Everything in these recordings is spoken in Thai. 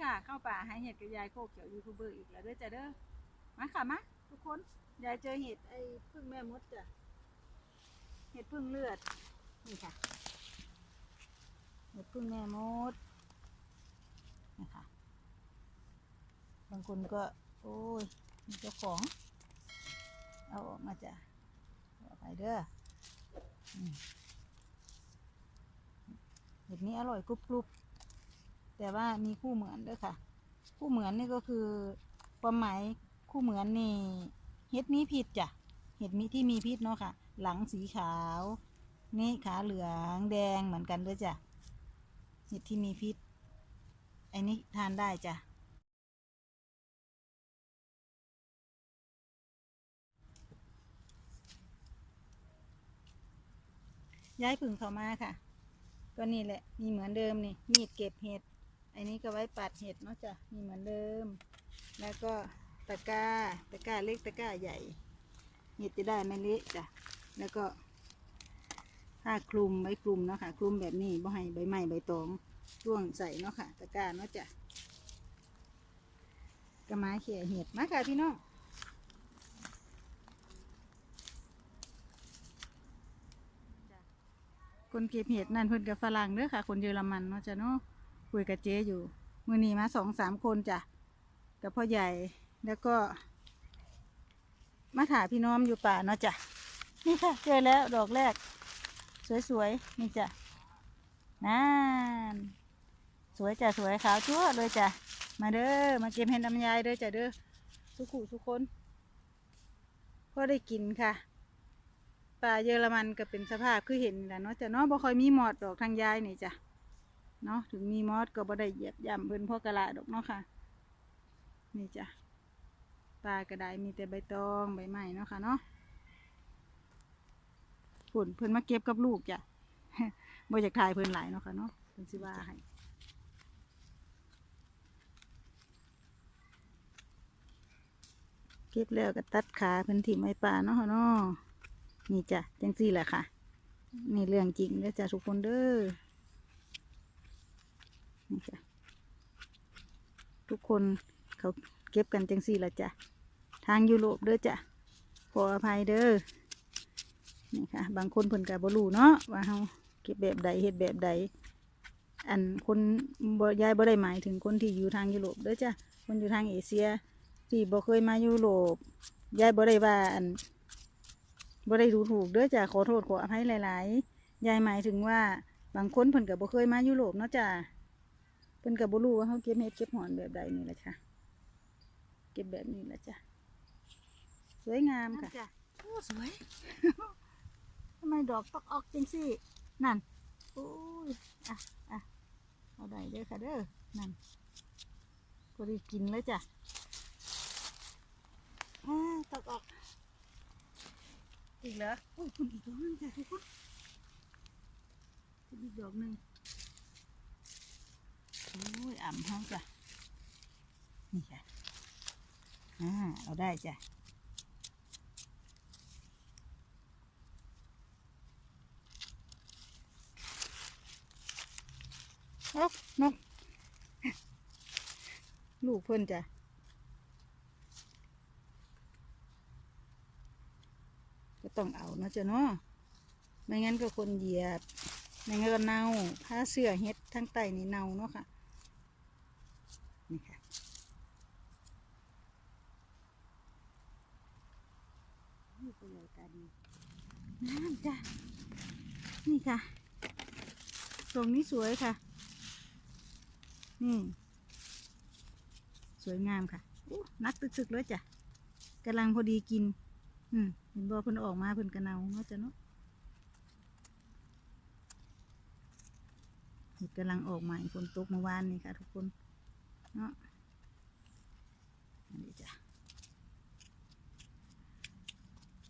ค่ะ เข้าป่าหาเห็ดกับยายโคกเขียวยูทูบเบอร์อีกแล้วเด้อจ้าเด้อมาค่ะมาทุกคนยายเจอเห็ดไอ้พึ่งแม่มดจ้ะเห็ดพึ่งเลือดนี่ค่ะเห็ดพึ่งแม่มดนี่ค่ะบางคนก็ โอ้ยมีเจ้าของ เอาออกมาจ้ะเอาไปเด้อเห็ดนี้อร่อยกรุบกรุบ แต่ว่ามีคู่เหมือนด้วยค่ะ คู่เหมือนนี่ก็คือความหมายคู่เหมือนนี่เห็ดมีพิษจ้ะเห็ดมีที่มีพิษเนาะค่ะ หลังสีขาว นี่ขาเหลืองแดงเหมือนกันด้วยจ้ะเห็ดที่มีพิษอ้นี้ทานได้จ้ะย้ายผึ่งเขามาค่ะ ก็นี่แหละ มีเหมือนเดิมนี่ มีดเก็บเห็ด อันนี้ก็ไว้ปัดเห็ดเนาะจ้ะมีเหมือนเดิม แล้วก็ตะกร้าตะกร้าเล็กตะกร้าใหญ่เห็ดจะได้ไม่เละจ้ะแล้วก็ผ้าคลุมไว้คลุมเนาะค่ะคลุมแบบนี้บ่ให้ใบไม้ใบตองช่วงใส่เนาะค่ะ ตะกร้าเนาะจ้ะกระม้เขี่ยเห็ดมาค่ะพี่น้องคนเก็บเห็ดนั่นเพิ่นกับฝรั่งเด้อค่ะ คนเยอรมันเนาะจ้ะเนาะ คุยกับเจ๊อยู่ มือนีมาสองสามคนจ้ะกับพ่อใหญ่แล้วก็ มาถ่าพี่น้องอยู่ป่าเนาะจ้ะนี่ค่ะเจอแล้วดอกแรก สวยๆนี่จ้ะนั่นสวยจ้ะสวยขาวจั่วเลยจ้ะมาเด้อมาเก็บเห็ดลำไยเด้อจ้ะเด้อทุขู่ทุกคนพอได้กินค่ะป่าเยอรมันก็เป็นสภาพคือเห็นแหละเนาะจ้ะเนาะบ่ค่อยมีหมอดดอกทางยายนี่จ้ะ เนาะถึงมีมอดก็บ่ได้เหยียบย่ำเพิ่นพ่อกระละดอกเนาะค่ะ นี่จ้ะป่ากระไดมีแต่ใบตองใบไม้เนาะค่ะเนาะผุ่นเพิ่นมาเก็บกับลูกจ้ะบ่อยากถ่ายเพิ่นหลายเนาะค่ะเนาะเพิ่นสิว่าให้เก็บแล้วก็ตัดขาเพิ่นถิ่มไว้ป่าเนาะค่ะเนาะนี่จ้ะจังสี่แหละค่ะ นี่เรื่องจริงเด้อจ้ะทุกคนเด้อ นี่จ้ะทุกคนเขาเก็บกันจังสี่ละจ้ะ ทางยุโรปเด้อจ้ะ ขออภัยเด้อ นี่ค่ะ บางคนเพิ่นกับบรูเนาะว่าเฮาเก็บแบบใดเฮ็ดแบบใด อันคนบ่ยายบ่ได้หมายถึงคนที่อยู่ทางยุโรปเด้อจ้ะ คนอยู่ทางเอเชีย ที่บ่เคยมายุโรปยายบ่ได้ว่าอันบ่ได้ดูถูกเด้อจ้ะขอโทษขออภัยหลาย ๆ ยายหมายถึงว่าบางคนเพิ่นก็บ่เคยมายุโรปเนาะจ้ะ เพิ่นก็บ่รู้ว่าเฮาเก็บเห็ดเก็บหอนแบบใดนี่แหละค่ะ เก็บแบบนี้แหละจ้ะ สวยงามค่ะโอ้สวย ทำไมดอกตอกออกจังซี่นั่นโอ้ยอะอะเอาได้เด้อค่ะเด้อ นั่นก็ได้กินเลยจ้ะอ่าตอกออก อีกเหรออุ้ยคุณอีกดอกหนึงจ้ะทุกคนคุณอีกดอกหนึ่งโอุ้ยอ่ำห้องจ้ะ นี่จ้ะ อ่า เอาได้จ้ะนกนก ลูกเพิ่นจ้ะก็ต้องเอานะจ้ะเนาะไม่งั้นก็คนเหยียบ ไม่งั้นก็เน่าผ้าเสื้อเฮ็ดทั้งไตนี่เน่าเนาะค่ะ นี่ค่ะนี่ก็เลยกันน้ำจ้ะนี่ค่ะตรงนี้สวยค่ะ นี่ สวยงามค่ะอู้นักตึกๆเลยจ้ะกำลังพอดีกิน อืมเห็นบ่เพิ่นออกมาเพิ่นกระเนาเนาะจ้ะเนาะเห็ดกำลังออกใหม่ฝนตกเมื่อวานนี่ค่ะทุกคน เนาะอันนี้จ้ะ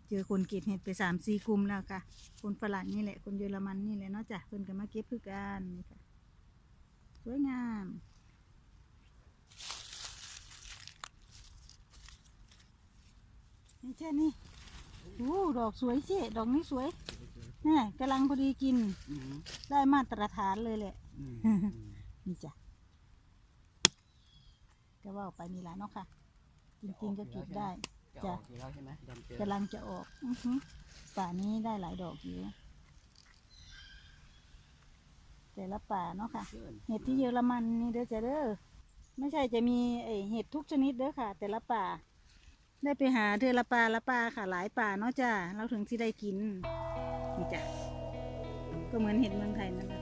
เจอคนเก็บเห็ดไปสามสี่กลุ่มแล้วค่ะ คนฝรั่งนี่แหละ คนเยอรมันนี่แหละเนาะจ้ะเพิ่นก็มาเก็บคือกันนี่ค่ะ สวยงามนี่แค่นี้โอ้ดอกสวยเจ๊ดอกนี้สวยนี่กำลังพอดีกิน ได้มาตรฐานเลยแหละ นี่จ้ะ จะว่าไปนี่แหละเนาะค่ะ จริงๆก็เก็บได้ จะออกอยู่แล้วใช่ไหมดันเจอกำลังจะออกอือฮึป่านี้ได้หลายดอกอยู่แต่ละป่าเนาะค่ะเพื่อนเห็ดที่เยอรมันนี่เด้อจ้ะเด้อไม่ใช่จะมีไอเห็ดทุกชนิดเด้อค่ะ แต่ละป่า ได้ไปหาเทือละป่าละป่าค่ะ หลายป่าเนาะจ้ะเราถึงที่ได้กินนี่จ้ะก็เหมือนเห็ดเมืองไทยนั่นแหละ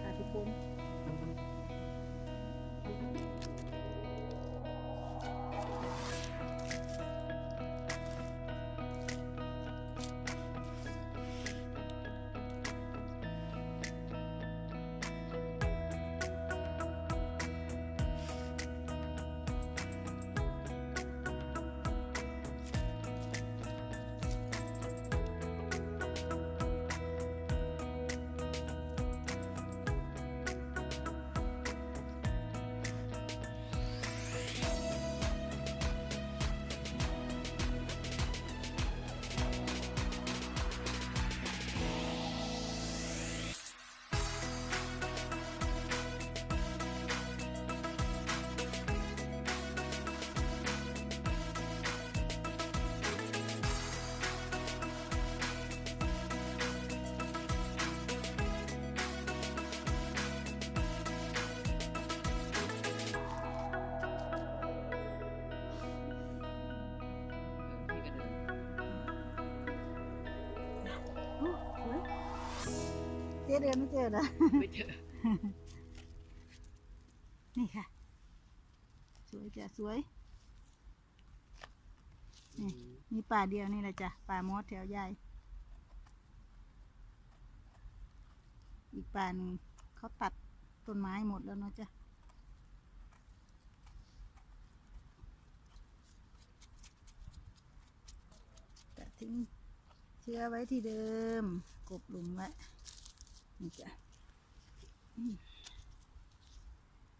เจ๊เดินไม่เจอเหรอไม่เจอ นี่ค่ะ สวยจ้ะสวย นี่มีป่าเดียวนี่แหละจ้ะ ป่ามอสแถวใหญ่ อีกป่าหนึ่งเขาตัดต้นไม้หมดแล้วเนาะจ้ะแต่ทิ้ง ชื้อไว้ที่เดิม กบหลุมไว้ นี่จ้ะอืม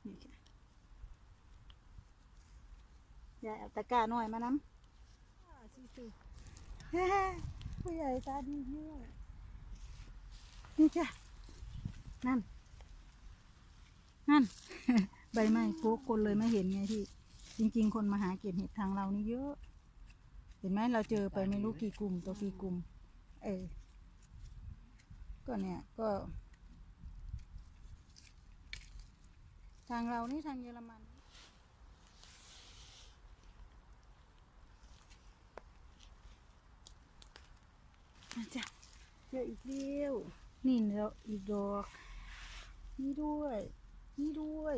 นี่จ้ะยายเอาตะกร้าหน่อยมาน้ำอ่าสิสิผู้ใหญ่ตาดีเยอะนี่จ้ะ นั่น นั่น ใบไม้โป๊กคนเลยไม่เห็นไงพี่ จริง ๆ คนมาหาเก็บเห็ดทางเรานี่เยอะ เห็นไหมเราเจอไปไม่รู้กี่กลุ่มตัวกี่กลุ่มเออ ก็เนี่ยก็ ทางเรานี่ทางเยอรมันอาจ้ะเจออีกเดียว นี่เนาะอีกดอก นี่ด้วย นี่ด้วย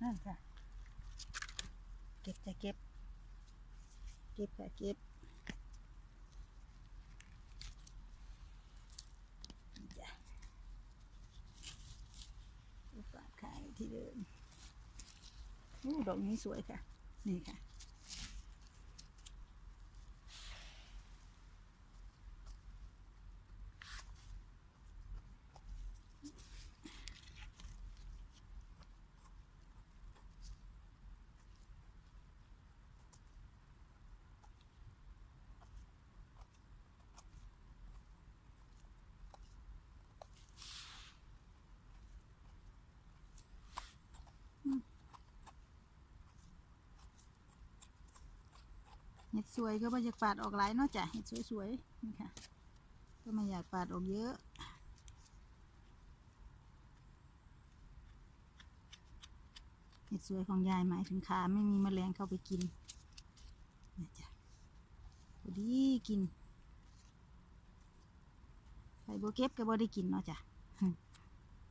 นั่นจ้ะเก็บจะเก็บ เก็บค่ะเก็บนี่จ้ะไปฝากขาย ที่เดิมดอกนี้สวยค่ะ นี่ค่ะ เห็ดสวยก็ไม่อยากปาดออกหลายเนอกจากเห็ดสวยๆนี่ค่ะ ก็ไม่อยากปาดออกเยอะเห็ดสวยของยายหมายถึงขาไม่มีแมลงเข้าไปกินนี่จ้ะพอดีกินใครโบเก็บก็บ่ได้กินเนาะจ้ะ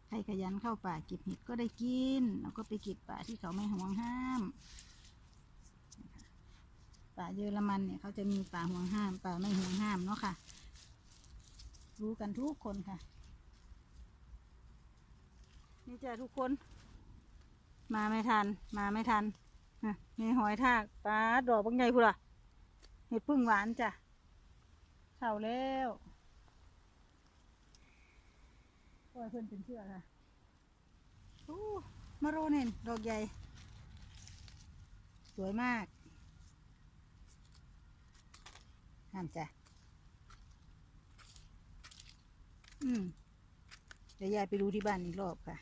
ใครขยันเข้าป่าเก็บเห็ดก็ได้กิน แล้วก็ไปเก็บป่าที่เขาไม่ห่วงห้าม ป่าเยอรมันเนี่ยเขาจะมีป่าห่วงห้ามป่าไม่ห่วงห้ามเนาะค่ะ รู้กันทุกคนค่ะ นี่จ้ะทุกคน มาไม่ทัน มาไม่ทันอะมีหอยทากปลาดอกบางใหญ่พูดอะเห็ดพึ่งหวานจ้ะเท่าแล้วโอ้ยเพื่อนเป็นเชื่อค่ะโอ้มาโรเนนดอกใหญ่ สวยมาก ห้ามจ้ะ อืม เดี๋ยวยายไปดูที่บ้านอีกรอบค่ะ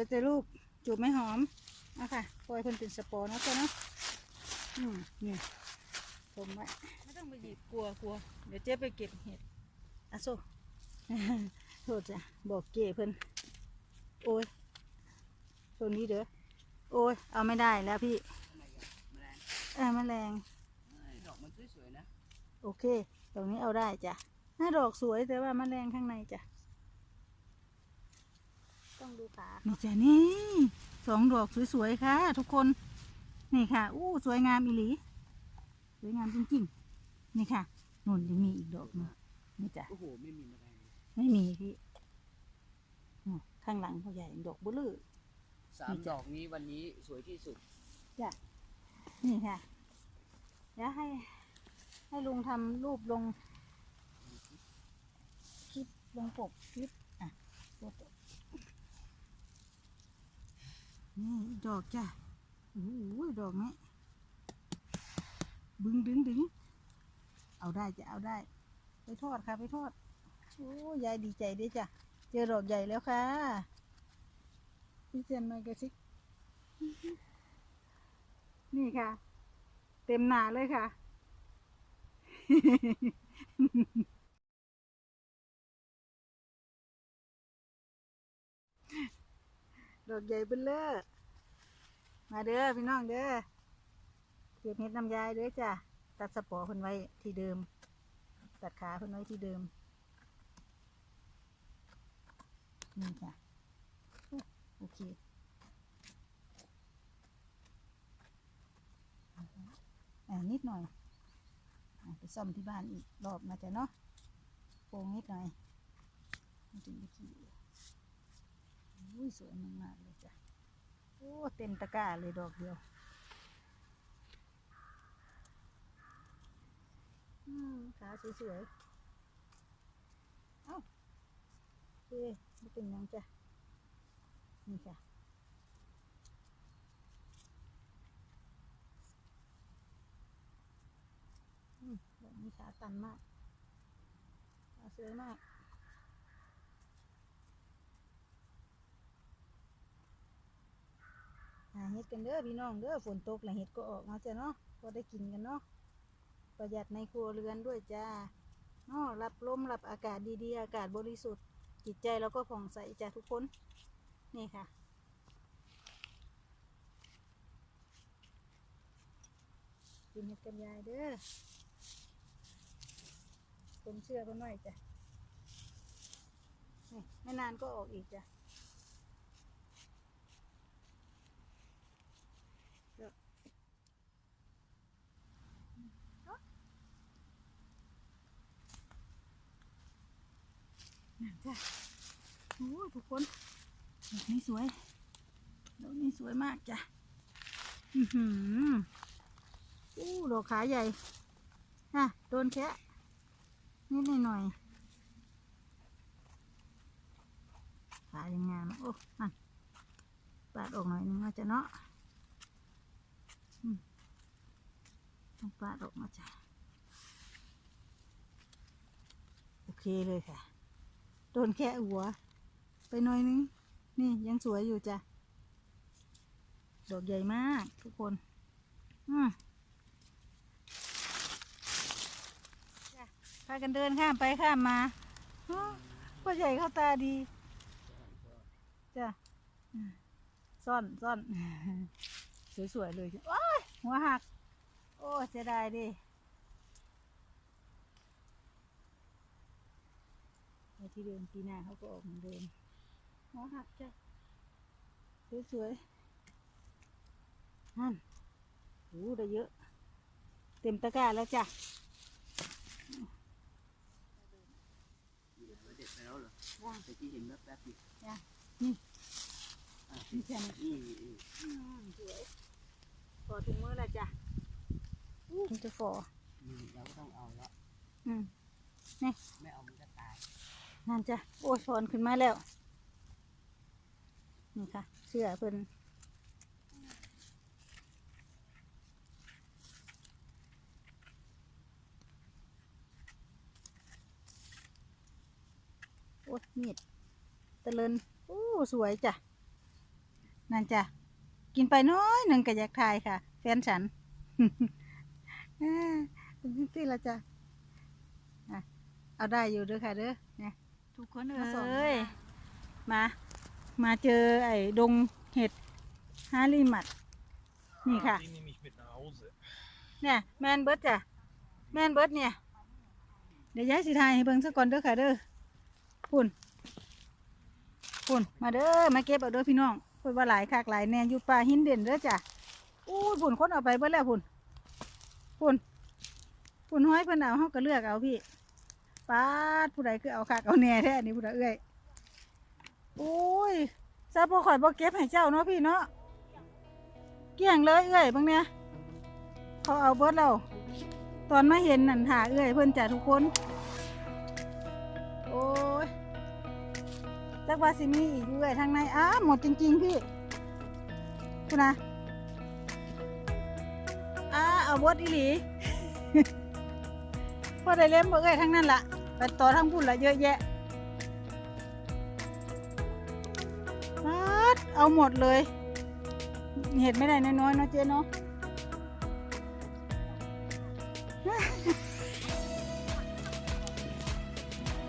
วยแต่ลูก จูบไม่หอมเอาค่ะปล่อยเพิ่นเป็นสปอร์เนาะจ้ะเนาะ อืม นี่ผมไว้ไม่ต้องไปหยิบกลัวกลัว เดี๋ยวเจ๊ไปเก็บเห็ดอะโซโทษจ้ะ บอกเก๋เพิ่น โอ้ยตัวนี้เด้อ โอ้ยเอาไม่ได้แล้วพี่ทำไมกันแมลงเออแมลงเอ้ยดอกมันสวยๆนะ โอเคตรงนี้เอาได้จ้ะหน้าดอกสวยแต่ว่าแมลงข้างในจ้ะ ต้องดูขานี่จ้ะนี่สองดอกสวยๆค่ะ ทุกคน นี่ค่ะ อู้สวยงามอีหลี สวยงามจริงๆ นี่ค่ะนู่นยังมีอีกดอกหนึงนี่จ้ะ โอ้โห ไม่มีแมลงเลยไม่มีพี่อืมข้างหลังเขาใหญ่ดอกเบลือ สามดอกนี้วันนี้สวยที่สุด จ้ะ นี่ค่ะ เดี๋ยวให้ ให้ลุงทำรูปลง คลิปลงปกคลิป อะโฟโต้นี่ดอกจ้ะโอ้โหดอกนี้บึงดึงดึงเอาได้จะเอาได้ ไปทอดค่ะ ไปทอด โอ้ยายดีใจด้วยจ้ะ เจอดอกใหญ่แล้วค่ะ พี่เจนมากระซินี่ค่ะ เต็มหนาเลยค่ะ ดอกใหญ่เบิ้ลเลอร์มาเด้อพี่น้องเด้อเก็บเห็ดน้ำยายเด้อจ้ะ ตัดสปอร์เพิ่นไว้ที่เดิม ตัดขาเพิ่นไว้ที่เดิม นี่ค่ะ โอเคอ่านิดหน่อยอไปซ่อมที่บ้านอีกรอบมาจะเนาะโปรงนิดหน่อยไม่ถึงไปขี่อุ้ยสวยมากๆเลยจ้ะโอ้เต็มตะกร้าเลยดอกเดียวอืมขาสวยๆ เอ้าโอเคไม่เป็นยังจ้ะ นี่ค่ะอืมแบบนี้ขาตันมากขาสวยมากหาเห็ดกันเด้อพี่น้องเด้อฝนตกแล้วเห็ดก็ออกมาจ้ะเนาะพอได้กินกันเนาะประหยัดในครัวเรือนด้วยจ้าเนาะรับลมรับอากาศดีๆ อากาศบริสุทธิ์จิตใจเราก็ผ่องใสจ้ะทุกคน นี่ค่ะ กินเห็ดกันยายเด้อผมเชื่อกันหน่อยจ้ะ นี่ไม่นานก็ออกอีกจ้ะนั่นจ้ะโอ้ยทุกคน ดอกนี้สวย ดอกนี้สวยมากจ้ะ อือหืออู้ดอกขาใหญ่น่ะโดนแคะนิดหน่อยขายังงามโอ้นั่นปาดออกหน่อยนึงมาจ้ะเนาะต้องปาดออกมาจ้ะ โอเคเลยค่ะ โดนแค่หัว ไปหน่อยนึง นี่ยังสวยอยู่จ้ะ ดอกใหญ่มากทุกคนอืมจ้ะพากันเดินข้ามไปข้ามมาอ้อพ่อใหญ่เข้าตาดีจ้ะซ่อนซ่อน สวย ๆ เลยโอ้ยหัวหัก โอ้เสียดายดิที่เดิมปีหน้าเขาก็ออกเหมือนเดิม หัวหักจ้ะสวยๆนั่นโอ้ได้เยอะ เต็มตะกร้าแล้วจ้ะเด็ดไปแล้วเหรอว่างแต่ที่เห็นแป๊บๆนี่จ้ะนี่อะนี่แค่นี้นี่นี่อืมสวยพอถึงมือแล้วจ้ะอู้ถึงจะฟอนี่เราก็ต้องเอาละอืมไม่เอามันก็ตายนั่นจ้ะโอ้ยฟอนขึ้นมาแล้ว นี่ค่ะ เสื้อเพิ่นโอ้มีดตะเลินโอ้สวยจ้ะ นั่นจ้ะ กินไปน้อยหนึ่งก็อยากทายค่ะ แฟนฉันเออเป็นที่ละจ้ะอะเอาได้อยู่ด้อค่ะเด้อเนี่ยทุกคนเอ้ยมา มาเจอไอ้ดงเห็ดฮาริมัด นี่ค่ะ Die nehme ich mit nach Hause. เนี่ยแมนเบิร์ดจ้ะแมนเบิร์ดเนี่ย เดี๋ยวย้ายสิทายให้เบิ่งซะก่อนเด้อค่ะเด้อปุ่นปุ่นมาเด้อมาเก็บเอาเด้อพี่น้องเพิ่นว่าหลายคักหลายแน่อยู่ป่าหินเด่นเด้อจ้ะอู้ยปุ่นคนเอาไปเบิดแล้วปุ่นปุ่นปุ่นห้อยเพิ่นเอาเฮาก็เลือกเอาพี่ปาดผู้ใดคือเอาคักเอาแน่แท้อันนี้ผู้ใดเอ้ย โอ้ยซาบ่ข่อยบ่เก็บให้เจ้าเนาะพี่เนาะเกลี้ยงเลยเอ้ยบิ่งเนี่ยเขาเอาเบิดเราตอนมาเห็นนั่นถ่าเอ้ยเพิ่อนจ่าทุกคน โอ้ยจักว่าสิมีอีกเอ้ยทางในอ้าหมดจริง ๆ พี่คุณนะอ้าเอาเบดอีหลีพอได้เล่มบ่เอ้ยทั้งนั้นละไปต่อทั้งพุ่นละเยอะแยะ เอาหมดเลย เห็ดไม่ได้น้อยๆเนาะเจ๊เนาะ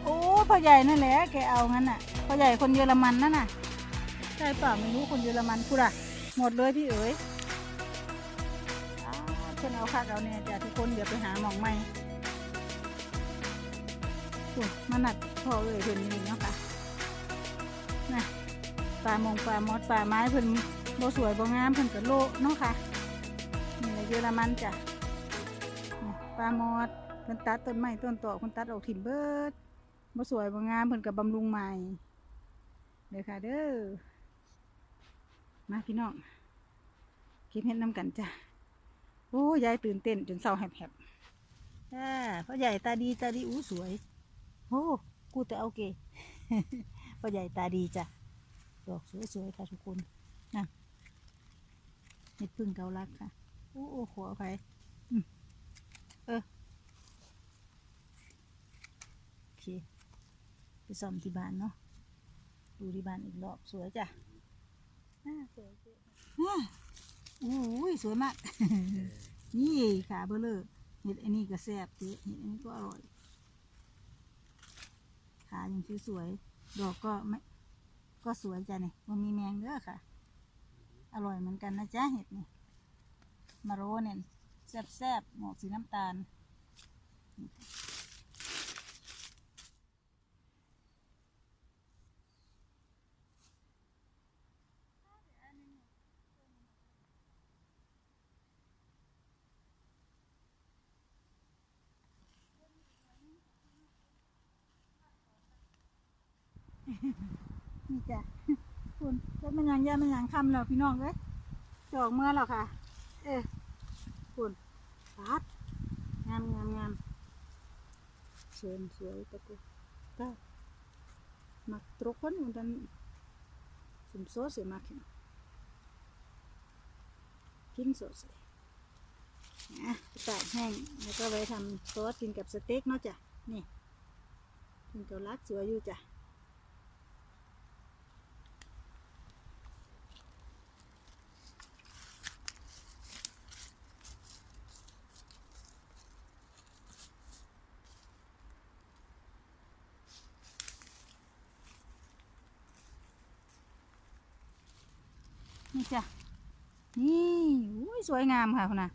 โอ้พ่อใหญ่นั่นแหละแกเอางั้นน่ะพ่อใหญ่คนเยอรมันนั่นน่ะใช่เปล่าไม่รู้คนเยอรมันกูด่ะหมดเลยพี่เอ๋ยอ้าวเพิ่นเอาคักเอาเนี่ยจ้ะทุกคนเดี๋ยวไปหาหมองใหม่คุณมาหนัดพ่อเอ๋ยเพิ่นนี่เนาะค่ะนะ ปลามงปลามอดปลาไม้เพิ่นบ่สวยบ่งามเพิ่นก็โลเนาะค่ะนี่แหละเยอรมันจ้ะนี่ปลามอดเพิ่นตัดต้นไม้ต้นตอกเพิ่นตัดออกถิ่มเบิดบ่สวยบ่งามเพิ่นกับบำรุงใหม่เด้อค่ะเด้อมาพี่น้องเก็บเห็ดน้ำกันจ้ะโอ้ยายตื่นเต้นจนเศร้าแหบๆจ้าพ่อใหญ่ตาดีตาดีอู้สวยโอ้กูแต่เอาเกพ่อใหญ่ตาดีจ้ะ ดอกสวยๆค่ะทุกคนนะเห็ดพึ่งเกาลักค่ะ โอ้โอ้ขออภัยอืมเออโอเคไปซ่อมที่บ้านเนาะดูที่บ้านอีกรอบสวยจ้ะอ่าสวยสวยอ่าโอ้ยสวยมาก นี่ขาเบลเลอร์เห็ดอันนี้ก็แซ่บเจ๊เห็ดอันนี้ก็อร่อยขายังสวยๆดอกก็ไม่ ก็สวยจ้ะนี่มันมีแมงเด้อค่ะ อร่อยเหมือนกันนะจ๊ะเห็ดนี่มาโรเนี่ยแซ่บๆหมอกสีน้ำตาล นี่จ้ะ คุณจะมัน ย่ามันยังคำแล้วพี่น้องเอ้ยจอกเมื่อแล้วค่ะ เออคุณปัดงามงามงามเชิญสวยตะกุก็มักตรกคนมันดันสมโซเสียมากกินโซเสียนะตากแห้งแล้วก็ไว้ทำซอสกินกับสเต็กเนาะจ้ะนี่กินกับลักสวยอยู่จ้ะ จ้ะ นี่อุ้ยสวยงามค่ะคุณนะ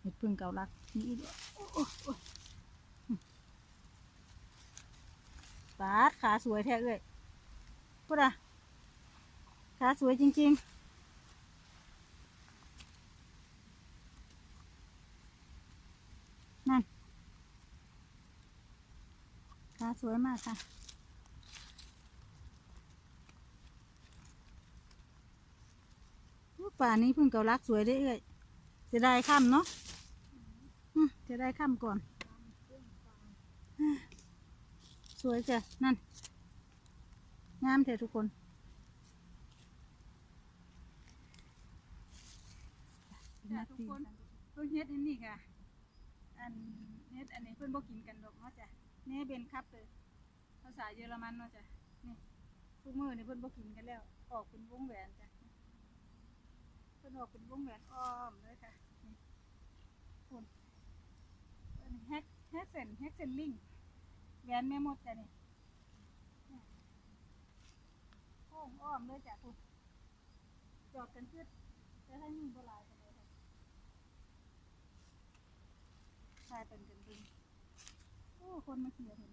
เห็ดพึ่งเกาลัก นี่อีกโอ้โอ้โอ้ปาดขาสวยแท้เลยพูดอะขาสวยจริง ๆนั่นขาสวยมากค่ะ ป่านี้เพิ่งเกาลักสวยได้เอ้ยจะได้ค่ำเนาะจะได้ค่ำก่อน สวยจ้ะนั่น งามเถอะทุกคนจ้ะทุกคนเพิ่งเฮ็ดอันนี้ค่ะ อันเฮ็ดอันนี้เพิ่อนบ่กินกันดอกเนาะจ้ะนี่เป็นครับเลยภาษาเยอรมันเนาะจ้ะนี่ทุกมือนี่เพิ่อนบ่กินกันแล้ว ออกเป็นวงแหวนจ้ะ นออกเป็นวงแหวนอ้อมเลยค่ะคุณแฮกแฮกเซนแฮกเซนลิงแหวนแม่มดจ้ะนี่เนี่ยโอ้งอ้อมเลยจ้ะคุณจอดกันพืชแต่ถ้ายิ่งโบราณกันเลยค่ะชายเป็นกันดึงโอ้คนมาเขียเห็น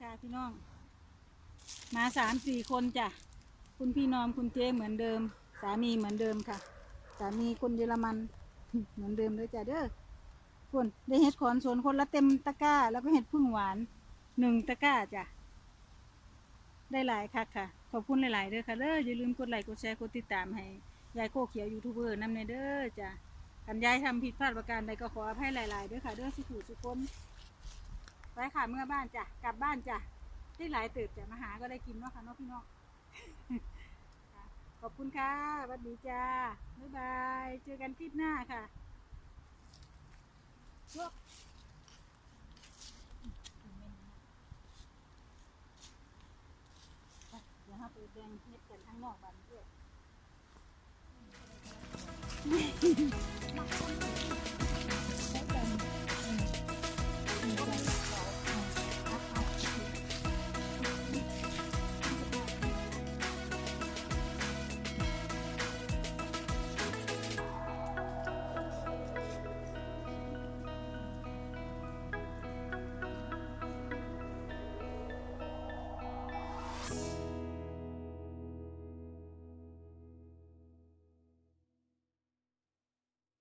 ค่ะพี่น้อง มาสามสี่คนจ้ะ คุณพี่นอมคุณเจเหมือนเดิม สามีเหมือนเดิมค่ะ สามีคนเยอรมัน เหมือนเดิมเลยจ้ะเด้อคุณได้เห็ดขอนสวนคนละเต็มตะกร้า แล้วก็เห็ดพึ่งหวานหนึ่งตะกร้าจ้ะ ได้หลายค่ะค่ะ ขอบคุณหลาย ๆเด้อค่ะเด้ออย่าลืมกดไลค์กดแชร์กดติดตามให้ยายโคเขียวยูทูบเบอร์นำในเด้อจ้ะกันยายทำผิดพลาดประการใดก็ขออภัยหลาย ๆเด้อค่ะเด้อสุขุสุคนไปค่ะเมื่อบ้านจ้ะกลับบ้านจ้ะ ได้หลายเติบจ้ะมาหาก็ได้กินเนาะค่ะเนาะพี่น้องขอบคุณค่ะวัสดีจ้า บ๊ายบาย เจอกันคลิปหน้าค่ะยกไปเดี๋ยวเราไปแบ่งเฮ็ดกันข้างนอกบ้านด้วย